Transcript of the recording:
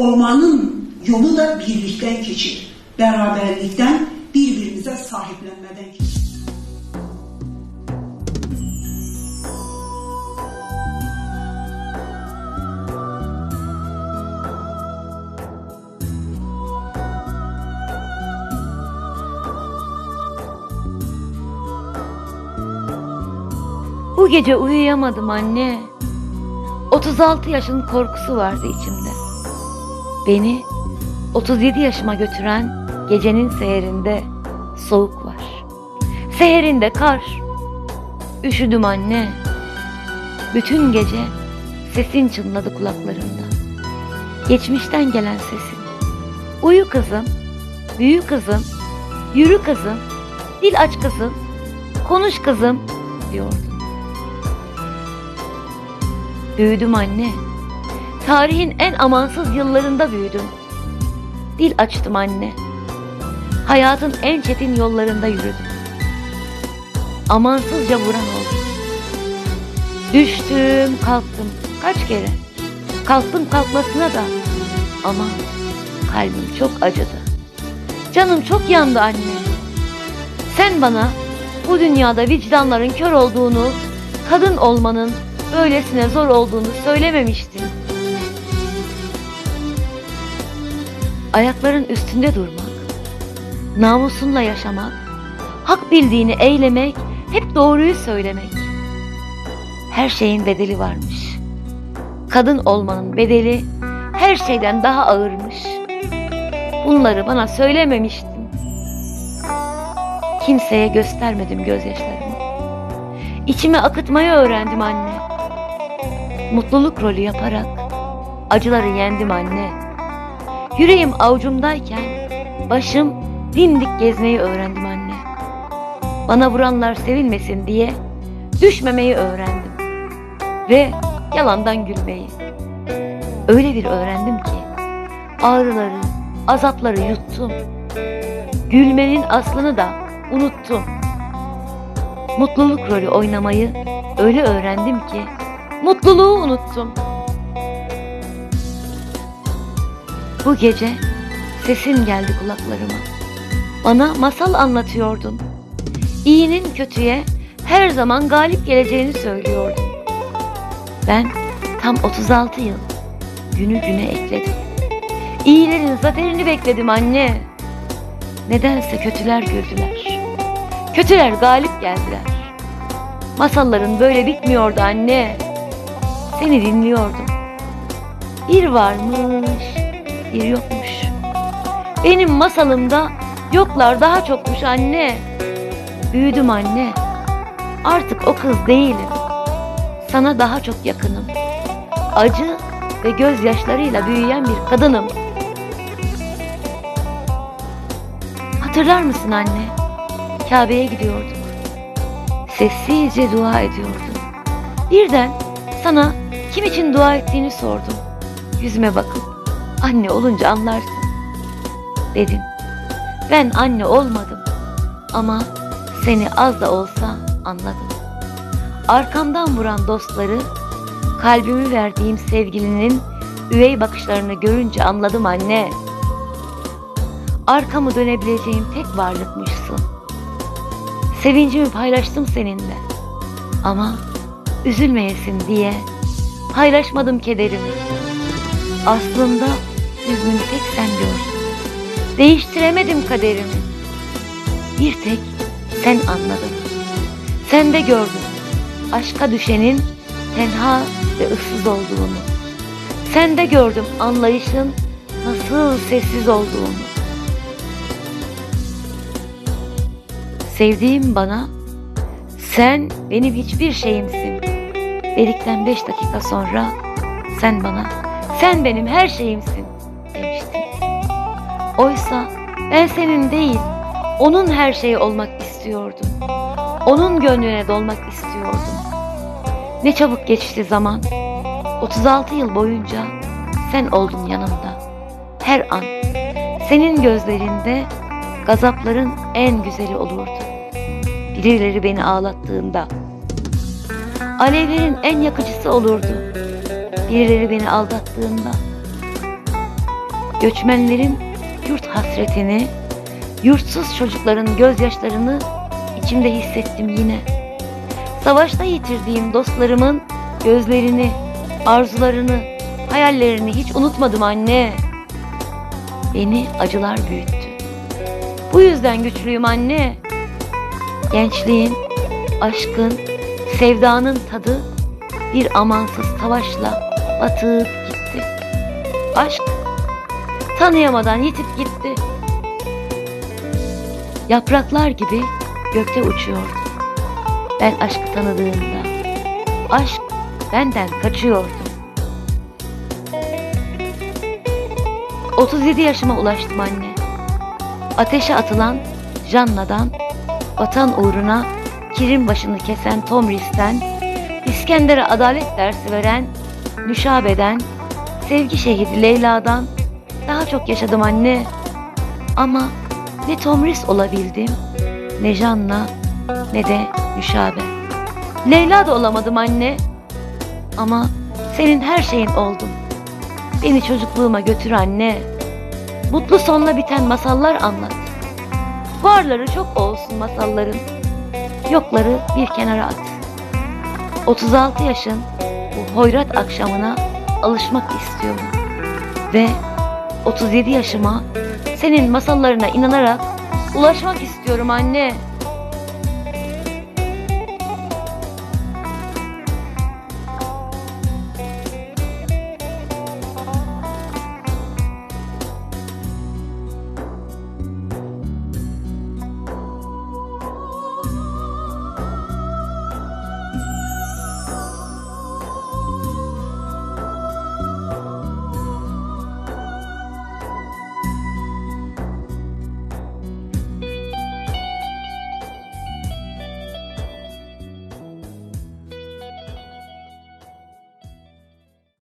olmanın yolu da birlikten geçir. Beraberlikten, birbirimize sahiplenmeden geçir. Bu gece uyuyamadım anne. 36 yaşın korkusu vardı içimde. Beni 37 yaşıma götüren gecenin seherinde soğuk var. Seherinde kar. Üşüdüm anne. Bütün gece sesin çınladı kulaklarımda. Geçmişten gelen sesin. Uyu kızım, büyü kızım, yürü kızım, dil aç kızım, konuş kızım diyordun. Büyüdüm anne. Tarihin en amansız yıllarında büyüdüm. Dil açtım anne. Hayatın en çetin yollarında yürüdüm. Amansızca vuran oldum. Düştüm, kalktım. Kaç kere? Kalktım kalkmasına da. Ama kalbim çok acıdı. Canım çok yandı anne. Sen bana bu dünyada vicdanların kör olduğunu, kadın olmanın böylesine zor olduğunu söylememiştin. Ayakların üstünde durmak, namusunla yaşamak, hak bildiğini eylemek, hep doğruyu söylemek. Her şeyin bedeli varmış. Kadın olmanın bedeli her şeyden daha ağırmış. Bunları bana söylememiştin. Kimseye göstermedim gözyaşlarımı. İçime akıtmayı öğrendim anne. Mutluluk rolü yaparak acıları yendim anne. Yüreğim avucumdayken başım dimdik gezmeyi öğrendim anne. Bana vuranlar sevilmesin diye düşmemeyi öğrendim. Ve yalandan gülmeyi. Öyle bir öğrendim ki ağrıları, azapları yuttum. Gülmenin aslını da unuttum. Mutluluk rolü oynamayı öyle öğrendim ki mutluluğu unuttum. Bu gece sesin geldi kulaklarıma. Bana masal anlatıyordun. İyinin kötüye her zaman galip geleceğini söylüyordun. Ben tam 36 yıl günü güne ekledim. İyilerin zaferini bekledim anne. Nedense kötüler güldüler. Kötüler galip geldiler. Masalların böyle bitmiyordu anne. Seni dinliyordum. Bir varmış, bir yokmuş. Benim masalımda yoklar daha çokmuş anne. Büyüdüm anne. Artık o kız değilim. Sana daha çok yakınım. Acı ve gözyaşlarıyla büyüyen bir kadınım. Hatırlar mısın anne? Kabe'ye gidiyorduk. Sessizce dua ediyordum. Birden sana kim için dua ettiğini sordum. Yüzüme bakıp anne olunca anlarsın dedim. Ben anne olmadım ama seni az da olsa anladım. Arkamdan vuran dostları, kalbimi verdiğim sevgilinin üvey bakışlarını görünce anladım anne. Arkamı dönebileceğim tek varlıkmışsın. Sevincimi paylaştım seninle. Ama üzülmeyesin diye paylaşmadım kederimi. Aslında hüznümü tek sen gördün. Değiştiremedim kaderimi. Bir tek sen anladın. Sen de gördün aşka düşenin tenha ve ıssız olduğunu. Sen de gördüm anlayışın nasıl sessiz olduğunu. Sevdiğim bana sen benim hiçbir şeyimsin. Dedikten beş dakika sonra sen bana sen benim her şeyimsin demiştin. Oysa ben senin değil onun her şeyi olmak istiyordum. Onun gönlüne dolmak istiyordum. Ne çabuk geçti zaman. 36 yıl boyunca sen oldun yanımda. Her an senin gözlerinde gazapların en güzeli olurdu. Birileri beni ağlattığında alevlerin en yakıcısı olurdu. Birileri beni aldattığında göçmenlerin yurt hasretini, yurtsuz çocukların gözyaşlarını içimde hissettim yine. Savaşta yitirdiğim dostlarımın gözlerini, arzularını, hayallerini hiç unutmadım anne. Beni acılar büyüttü. Bu yüzden güçlüyüm anne. Gençliğin, aşkın, sevdanın tadı bir amansız savaşla batıp gitti. Aşk tanıyamadan yitip gitti. Yapraklar gibi gökte uçuyordu. Ben aşkı tanıdığımda aşk benden kaçıyordu. 37 yaşıma ulaştım anne. Ateşe atılan Janna'dan, vatan uğruna kirin başını kesen Tomris'ten, İskender'e adalet dersi veren Nüşabe'den, sevgi şehidi Leyla'dan daha çok yaşadım anne. Ama ne Tomris olabildim, ne Janna, ne de Nüşabe. Leyla da olamadım anne. Ama senin her şeyin oldum. Beni çocukluğuma götür anne. Mutlu sonla biten masallar anlat. Varları çok olsun masalların. Yokları bir kenara at. 36 yaşın bu hoyrat akşamına alışmak istiyorum. Ve 37 yaşıma senin masallarına inanarak ulaşmak istiyorum anne.